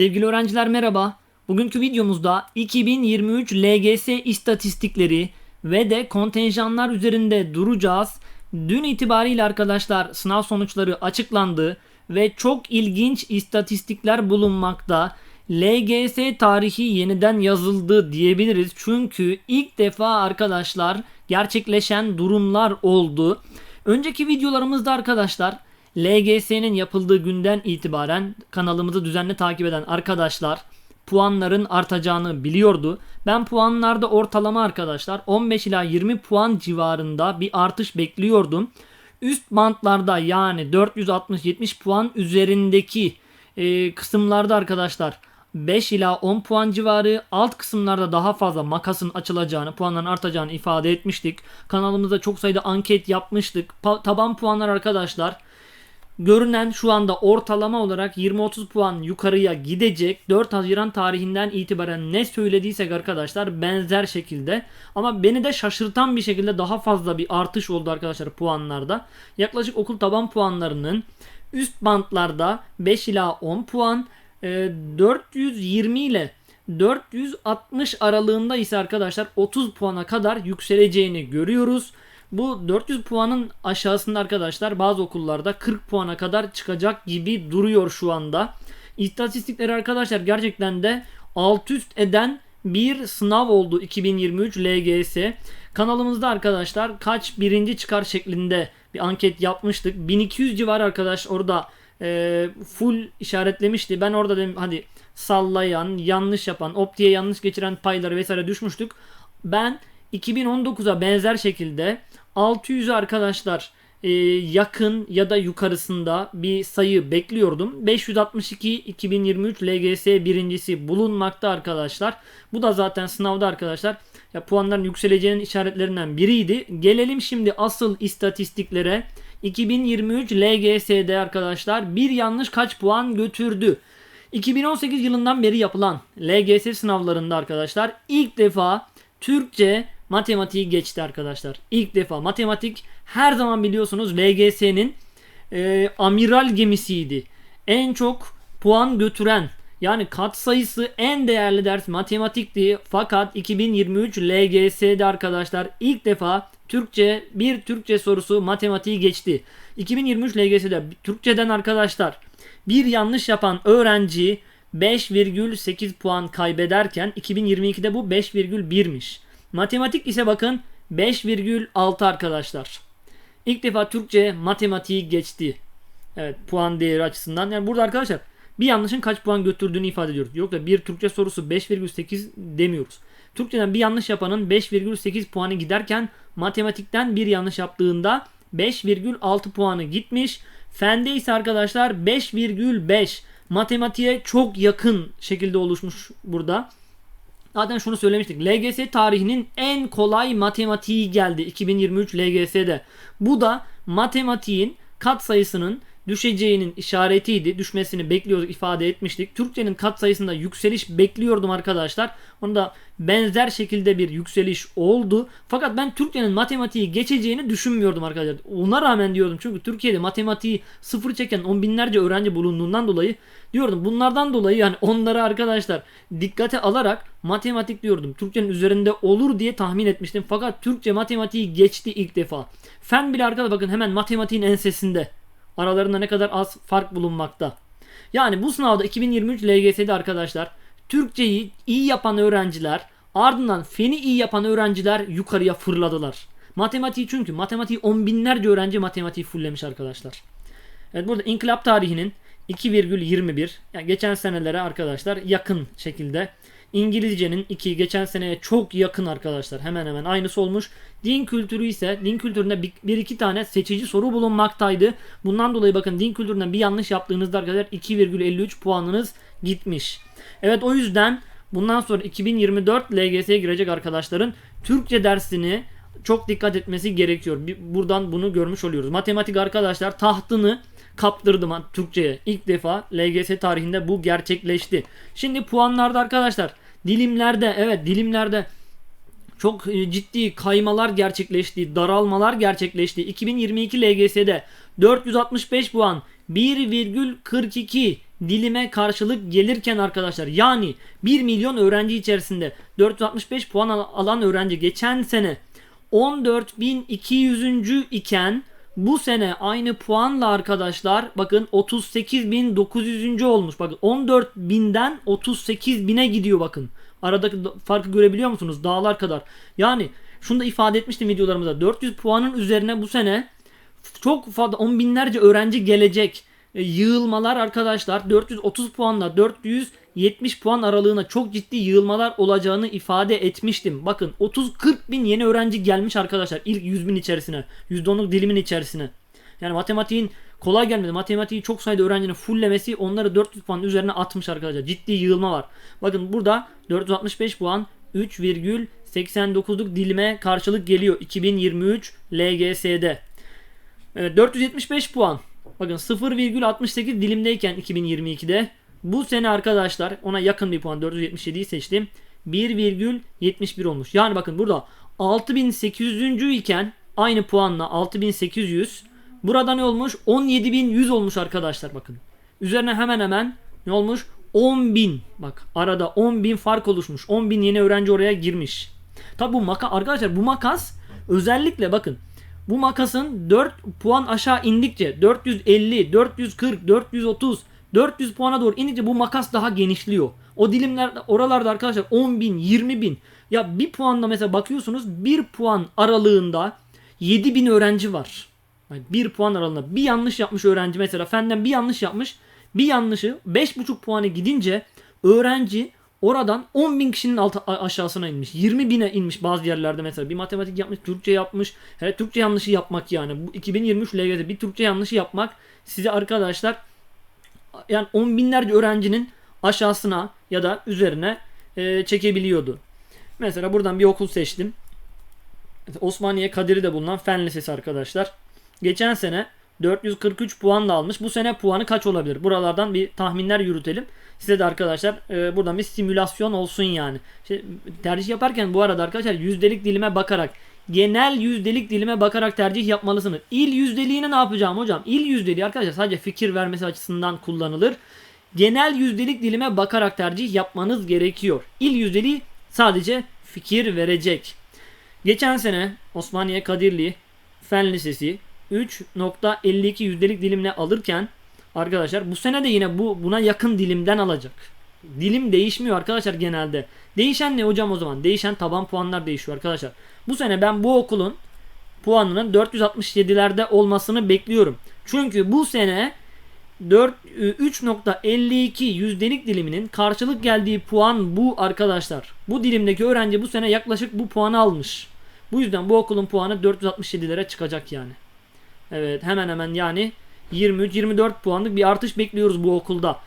Sevgili öğrenciler merhaba. Bugünkü videomuzda 2023 LGS istatistikleri ve de kontenjanlar üzerinde duracağız. Dün itibariyle arkadaşlar sınav sonuçları açıklandı ve çok ilginç istatistikler bulunmakta. LGS tarihi yeniden yazıldı diyebiliriz. Çünkü ilk defa arkadaşlar gerçekleşen durumlar oldu. Önceki videolarımızda arkadaşlar LGS'nin yapıldığı günden itibaren kanalımızı düzenli takip eden arkadaşlar puanların artacağını biliyordu. Ben puanlarda ortalama arkadaşlar 15 ila 20 puan civarında bir artış bekliyordum. Üst bantlarda yani 460-70 puan üzerindeki e, kısımlarda arkadaşlar 5 ila 10 puan civarı alt kısımlarda daha fazla makasın açılacağını, puanların artacağını ifade etmiştik. Kanalımızda çok sayıda anket yapmıştık. Pa- taban puanlar arkadaşlar görünen şu anda ortalama olarak 20-30 puan yukarıya gidecek. 4 Haziran tarihinden itibaren ne söylediysek arkadaşlar benzer şekilde. Ama beni de şaşırtan bir şekilde daha fazla bir artış oldu arkadaşlar puanlarda. Yaklaşık okul taban puanlarının üst bantlarda 5 ila 10 puan, e, 420 ile 460 aralığında ise arkadaşlar 30 puana kadar yükseleceğini görüyoruz. Bu 400 puanın aşağısında arkadaşlar bazı okullarda 40 puana kadar çıkacak gibi duruyor şu anda. İstatistikleri arkadaşlar gerçekten de alt üst eden bir sınav oldu 2023 LGS. Kanalımızda arkadaşlar kaç birinci çıkar şeklinde bir anket yapmıştık. 1200 civarı arkadaş orada e, full işaretlemişti. Ben orada dedim hadi sallayan, yanlış yapan, optiye yanlış geçiren payları vesaire düşmüştük. Ben 2019'a benzer şekilde 600 arkadaşlar e, yakın ya da yukarısında bir sayı bekliyordum. 562 2023 LGS birincisi bulunmakta arkadaşlar. Bu da zaten sınavda arkadaşlar ya puanların yükseleceğinin işaretlerinden biriydi. Gelelim şimdi asıl istatistiklere. 2023 LGS'de arkadaşlar bir yanlış kaç puan götürdü? 2018 yılından beri yapılan LGS sınavlarında arkadaşlar ilk defa Türkçe matematiği geçti arkadaşlar. İlk defa matematik her zaman biliyorsunuz LGS'nin e, amiral gemisiydi. En çok puan götüren yani kat sayısı en değerli ders matematikti. Fakat 2023 LGS'de arkadaşlar ilk defa Türkçe bir Türkçe sorusu matematiği geçti. 2023 LGS'de Türkçeden arkadaşlar bir yanlış yapan öğrenci 5,8 puan kaybederken 2022'de bu 5,1'miş. Matematik ise bakın 5,6 arkadaşlar. İlk defa Türkçe matematiği geçti. Evet puan değeri açısından. Yani burada arkadaşlar bir yanlışın kaç puan götürdüğünü ifade ediyoruz. Yok da bir Türkçe sorusu 5,8 demiyoruz. Türkçeden bir yanlış yapanın 5,8 puanı giderken matematikten bir yanlış yaptığında 5,6 puanı gitmiş. Fende ise arkadaşlar 5,5 matematiğe çok yakın şekilde oluşmuş burada. Zaten şunu söylemiştik. LGS tarihinin en kolay matematiği geldi 2023 LGS'de. Bu da matematiğin kat sayısının düşeceğinin işaretiydi. Düşmesini bekliyorduk ifade etmiştik. Türkçenin kat sayısında yükseliş bekliyordum arkadaşlar. Onda benzer şekilde bir yükseliş oldu. Fakat ben Türkçenin matematiği geçeceğini düşünmüyordum arkadaşlar. Ona rağmen diyordum çünkü Türkiye'de matematiği sıfır çeken on binlerce öğrenci bulunduğundan dolayı diyordum. Bunlardan dolayı yani onları arkadaşlar dikkate alarak matematik diyordum. Türkçenin üzerinde olur diye tahmin etmiştim. Fakat Türkçe matematiği geçti ilk defa. Fen bile arkadaşlar bakın hemen matematiğin ensesinde. Aralarında ne kadar az fark bulunmakta. Yani bu sınavda 2023 LGS'de arkadaşlar Türkçeyi iyi yapan öğrenciler ardından feni iyi yapan öğrenciler yukarıya fırladılar. Matematiği çünkü matematiği on binlerce öğrenci matematiği fulllemiş arkadaşlar. Evet burada inkılap tarihinin 2,21 yani geçen senelere arkadaşlar yakın şekilde İngilizcenin 2 geçen seneye çok yakın arkadaşlar. Hemen hemen aynısı olmuş. Din kültürü ise din kültüründe bir, bir iki tane seçici soru bulunmaktaydı. Bundan dolayı bakın din kültüründen bir yanlış yaptığınızda arkadaşlar 2,53 puanınız gitmiş. Evet o yüzden bundan sonra 2024 LGS'ye girecek arkadaşların Türkçe dersini çok dikkat etmesi gerekiyor. Buradan bunu görmüş oluyoruz. Matematik arkadaşlar tahtını kaptırdım Türkçe'ye. İlk defa LGS tarihinde bu gerçekleşti. Şimdi puanlarda arkadaşlar dilimlerde evet dilimlerde çok e, ciddi kaymalar gerçekleşti, daralmalar gerçekleşti. 2022 LGS'de 465 puan 1,42 dilime karşılık gelirken arkadaşlar yani 1 milyon öğrenci içerisinde 465 puan al- alan öğrenci geçen sene 14.200. iken bu sene aynı puanla arkadaşlar bakın 38.900. olmuş. Bakın 14.000'den 38.000'e gidiyor bakın. Aradaki da- farkı görebiliyor musunuz? Dağlar kadar. Yani şunu da ifade etmiştim videolarımızda. 400 puanın üzerine bu sene çok fazla on binlerce öğrenci gelecek. E, yığılmalar arkadaşlar 430 puanla 470 puan aralığına çok ciddi yığılmalar olacağını ifade etmiştim. Bakın 30-40 bin yeni öğrenci gelmiş arkadaşlar ilk 100 bin içerisine. %10'luk dilimin içerisine. Yani matematiğin kolay gelmedi. Matematiği çok sayıda öğrencinin fulllemesi onları 400 puan üzerine atmış arkadaşlar. Ciddi yığılma var. Bakın burada 465 puan 3,89'luk dilime karşılık geliyor 2023 LGS'de. Evet 475 puan. Bakın 0,68 dilimdeyken 2022'de bu sene arkadaşlar ona yakın bir puan 477'yi seçtim. 1,71 olmuş. Yani bakın burada 6800. iken aynı puanla 6800 burada ne olmuş? 17100 olmuş arkadaşlar bakın. Üzerine hemen hemen ne olmuş? 10.000 bak arada 10.000 fark oluşmuş. 10.000 yeni öğrenci oraya girmiş. Tabi bu maka arkadaşlar bu makas özellikle bakın bu makasın 4 puan aşağı indikçe 450, 440, 430, 400 puana doğru indikçe bu makas daha genişliyor. O dilimler oralarda arkadaşlar 10 bin, 20 bin. Ya bir puanla mesela bakıyorsunuz bir puan aralığında 7 bin öğrenci var. Yani bir puan aralığında bir yanlış yapmış öğrenci mesela fenden bir yanlış yapmış. Bir yanlışı 5,5 puanı gidince öğrenci oradan 10 bin kişinin altı, aşağısına inmiş. 20 bine inmiş bazı yerlerde mesela. Bir matematik yapmış, Türkçe yapmış. Hele Türkçe yanlışı yapmak yani. Bu 2023 LGS'de bir Türkçe yanlışı yapmak size arkadaşlar yani on binlerce öğrencinin aşağısına ya da üzerine e, çekebiliyordu. Mesela buradan bir okul seçtim. Osmaniye Kadir'de bulunan Fen Lisesi arkadaşlar. Geçen sene 443 puan da almış. Bu sene puanı kaç olabilir? Buralardan bir tahminler yürütelim. Size de arkadaşlar e, buradan bir simülasyon olsun yani. İşte, tercih yaparken bu arada arkadaşlar yüzdelik dilime bakarak genel yüzdelik dilime bakarak tercih yapmalısınız. İl yüzdeliğini ne yapacağım hocam? İl yüzdeliği arkadaşlar sadece fikir vermesi açısından kullanılır. Genel yüzdelik dilime bakarak tercih yapmanız gerekiyor. İl yüzdeliği sadece fikir verecek. Geçen sene Osmaniye Kadirli Fen Lisesi 3.52 yüzdelik dilimle alırken arkadaşlar bu sene de yine bu buna yakın dilimden alacak. Dilim değişmiyor arkadaşlar genelde. Değişen ne hocam o zaman? Değişen taban puanlar değişiyor arkadaşlar. Bu sene ben bu okulun puanının 467'lerde olmasını bekliyorum. Çünkü bu sene 4 3.52 yüzdelik diliminin karşılık geldiği puan bu arkadaşlar. Bu dilimdeki öğrenci bu sene yaklaşık bu puanı almış. Bu yüzden bu okulun puanı 467'lere çıkacak yani. Evet hemen hemen yani 23-24 puanlık bir artış bekliyoruz bu okulda.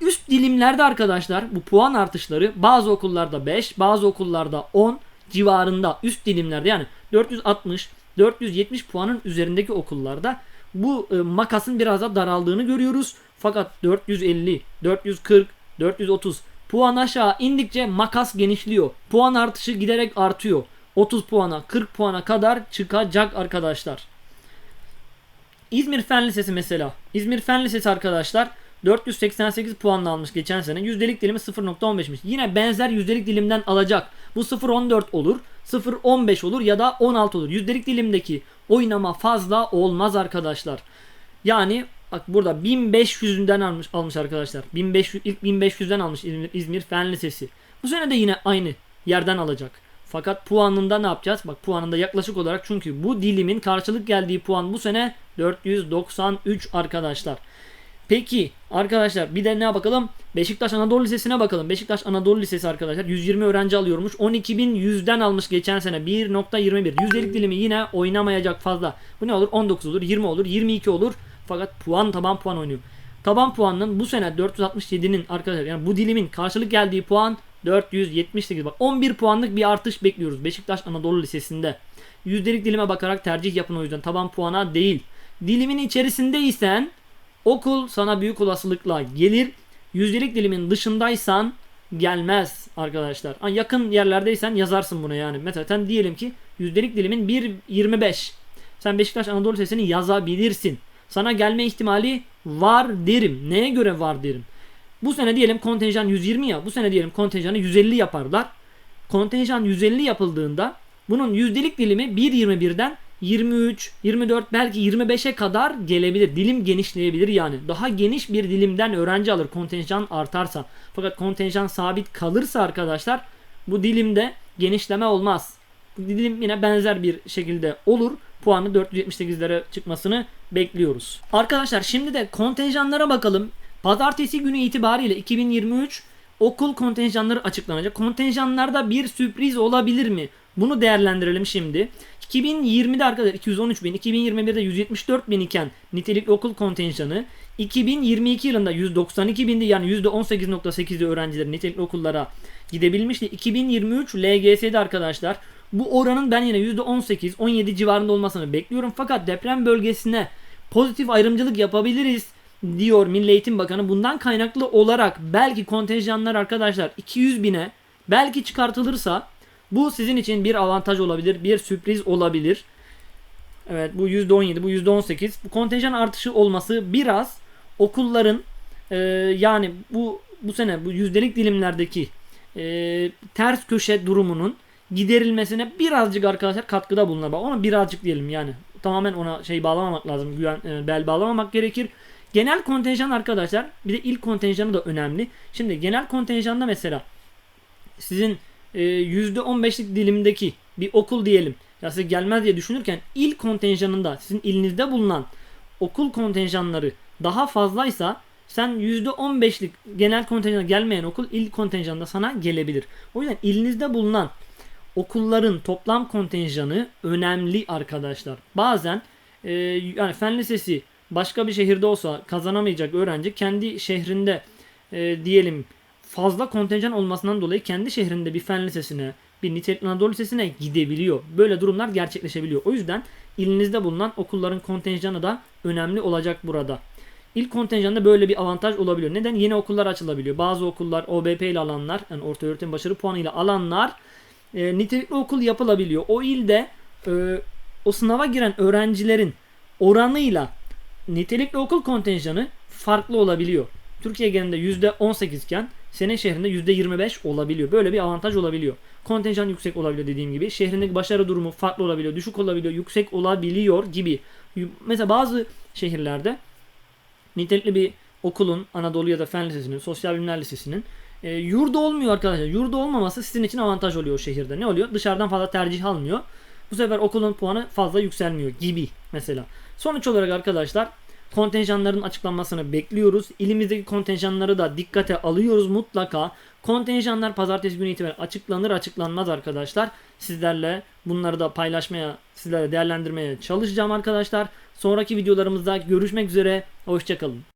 Üst dilimlerde arkadaşlar bu puan artışları bazı okullarda 5 bazı okullarda 10 civarında üst dilimlerde yani 460 470 puanın üzerindeki okullarda bu e, makasın biraz da daraldığını görüyoruz. Fakat 450, 440, 430 puan aşağı indikçe makas genişliyor. Puan artışı giderek artıyor. 30 puana, 40 puana kadar çıkacak arkadaşlar. İzmir Fen Lisesi mesela. İzmir Fen Lisesi arkadaşlar 488 puanla almış geçen sene. Yüzdelik dilimi 0.15'miş. Yine benzer yüzdelik dilimden alacak. Bu 0.14 olur, 0.15 olur ya da 16 olur. Yüzdelik dilimdeki oynama fazla olmaz arkadaşlar. Yani bak burada 1500'ünden almış almış arkadaşlar. 1500 ilk 1500'den almış İzmir, İzmir Fen Lisesi. Bu sene de yine aynı yerden alacak. Fakat puanında ne yapacağız? Bak puanında yaklaşık olarak çünkü bu dilimin karşılık geldiği puan bu sene 493 arkadaşlar. Peki arkadaşlar bir de ne bakalım? Beşiktaş Anadolu Lisesi'ne bakalım. Beşiktaş Anadolu Lisesi arkadaşlar 120 öğrenci alıyormuş. 12.100'den almış geçen sene 1.21. Yüzdelik dilimi yine oynamayacak fazla. Bu ne olur? 19 olur, 20 olur, 22 olur. Fakat puan taban puan oynuyor. Taban puanının bu sene 467'nin arkadaşlar yani bu dilimin karşılık geldiği puan 478 bak 11 puanlık bir artış bekliyoruz Beşiktaş Anadolu Lisesi'nde. Yüzdelik dilime bakarak tercih yapın o yüzden taban puana değil. Dilimin içerisindeysen okul sana büyük olasılıkla gelir. Yüzdelik dilimin dışındaysan gelmez arkadaşlar. Yakın yerlerdeysen yazarsın bunu yani. Mesela sen diyelim ki yüzdelik dilimin 1.25. Sen Beşiktaş Anadolu Lisesi'ni yazabilirsin. Sana gelme ihtimali var derim. Neye göre var derim? Bu sene diyelim kontenjan 120 ya. Bu sene diyelim kontenjanı 150 yaparlar. Kontenjan 150 yapıldığında bunun yüzdelik dilimi 1.21'den 23, 24 belki 25'e kadar gelebilir. Dilim genişleyebilir yani. Daha geniş bir dilimden öğrenci alır kontenjan artarsa. Fakat kontenjan sabit kalırsa arkadaşlar bu dilimde genişleme olmaz. Dilim yine benzer bir şekilde olur. Puanı 478'lere çıkmasını bekliyoruz. Arkadaşlar şimdi de kontenjanlara bakalım. Pazartesi günü itibariyle 2023 okul kontenjanları açıklanacak. Kontenjanlarda bir sürpriz olabilir mi? Bunu değerlendirelim şimdi. 2020'de arkadaşlar 213 bin, 2021'de 174 bin iken nitelikli okul kontenjanı 2022 yılında 192 bindi yani %18.8'de öğrenciler nitelikli okullara gidebilmişti. 2023 LGS'de arkadaşlar bu oranın ben yine %18-17 civarında olmasını bekliyorum. Fakat deprem bölgesine pozitif ayrımcılık yapabiliriz diyor Milli Eğitim Bakanı. Bundan kaynaklı olarak belki kontenjanlar arkadaşlar 200 bine belki çıkartılırsa bu sizin için bir avantaj olabilir, bir sürpriz olabilir. Evet bu %17, bu %18. Bu kontenjan artışı olması biraz okulların e, yani bu bu sene bu yüzdelik dilimlerdeki e, ters köşe durumunun giderilmesine birazcık arkadaşlar katkıda bulunur. Ona birazcık diyelim yani. Tamamen ona şey bağlamamak lazım. Güven, e, bel bağlamamak gerekir. Genel kontenjan arkadaşlar bir de ilk kontenjanı da önemli. Şimdi genel kontenjanda mesela sizin %15'lik dilimdeki bir okul diyelim ya size gelmez diye düşünürken il kontenjanında sizin ilinizde bulunan okul kontenjanları daha fazlaysa sen %15'lik genel kontenjana gelmeyen okul il kontenjanında sana gelebilir. O yüzden ilinizde bulunan okulların toplam kontenjanı önemli arkadaşlar. Bazen e, yani fen lisesi başka bir şehirde olsa kazanamayacak öğrenci kendi şehrinde e, diyelim fazla kontenjan olmasından dolayı kendi şehrinde bir fen lisesine, bir nitelikli Anadolu Lisesi'ne gidebiliyor. Böyle durumlar gerçekleşebiliyor. O yüzden ilinizde bulunan okulların kontenjanı da önemli olacak burada. İlk kontenjanda böyle bir avantaj olabiliyor. Neden? Yeni okullar açılabiliyor. Bazı okullar OBP ile alanlar, yani orta öğretim başarı puanı ile alanlar e, nitelikli okul yapılabiliyor. O ilde e, o sınava giren öğrencilerin oranıyla nitelikli okul kontenjanı farklı olabiliyor. Türkiye genelinde %18 iken senin şehrinde %25 olabiliyor. Böyle bir avantaj olabiliyor. Kontenjan yüksek olabiliyor dediğim gibi. Şehrindeki başarı durumu farklı olabiliyor. Düşük olabiliyor. Yüksek olabiliyor gibi. Mesela bazı şehirlerde nitelikli bir okulun Anadolu ya da Fen Lisesi'nin, Sosyal Bilimler Lisesi'nin e, yurdu olmuyor arkadaşlar. Yurdu olmaması sizin için avantaj oluyor o şehirde. Ne oluyor? Dışarıdan fazla tercih almıyor. Bu sefer okulun puanı fazla yükselmiyor gibi mesela. Sonuç olarak arkadaşlar kontenjanların açıklanmasını bekliyoruz. İlimizdeki kontenjanları da dikkate alıyoruz mutlaka. Kontenjanlar pazartesi günü itibariyle açıklanır açıklanmaz arkadaşlar. Sizlerle bunları da paylaşmaya, sizlerle değerlendirmeye çalışacağım arkadaşlar. Sonraki videolarımızda görüşmek üzere. Hoşçakalın.